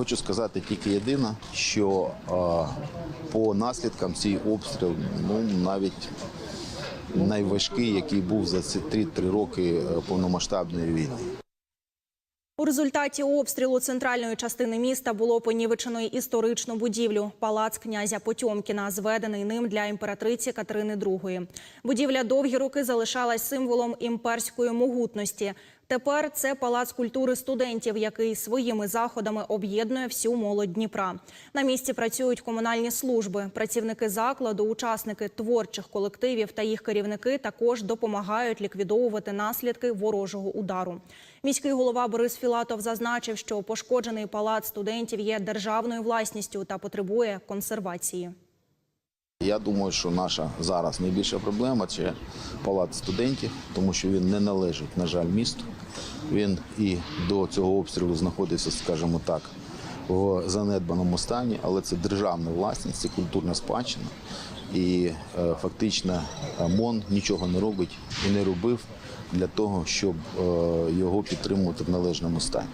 Хочу сказати тільки єдине, що по наслідкам цей обстріл, ну навіть найважкий, який був за ці 3-3 роки е, повномасштабної війни. У результаті обстрілу центральної частини міста було понівечено історичну будівлю палац князя Потьомкіна, зведений ним для імператриці Катерини II. Будівля довгі роки залишалась символом імперської могутності. Тепер це палац культури студентів, який своїми заходами об'єднує всю молодь Дніпра. На місці працюють комунальні служби. Працівники закладу, учасники творчих колективів та їх керівники також допомагають ліквідовувати наслідки ворожого удару. Міський голова Борис Філатов зазначив, що пошкоджений палац студентів є державною власністю та потребує консервації. Я думаю, що наша зараз найбільша проблема це палац студентів, тому що він не належить, на жаль, місту. Він і до цього обстрілу знаходився, скажімо так, в занедбаному стані, але це державна власність, це культурна спадщина. І е, фактично МОН нічого не робить і не робив для того, щоб е, його підтримувати в належному стані.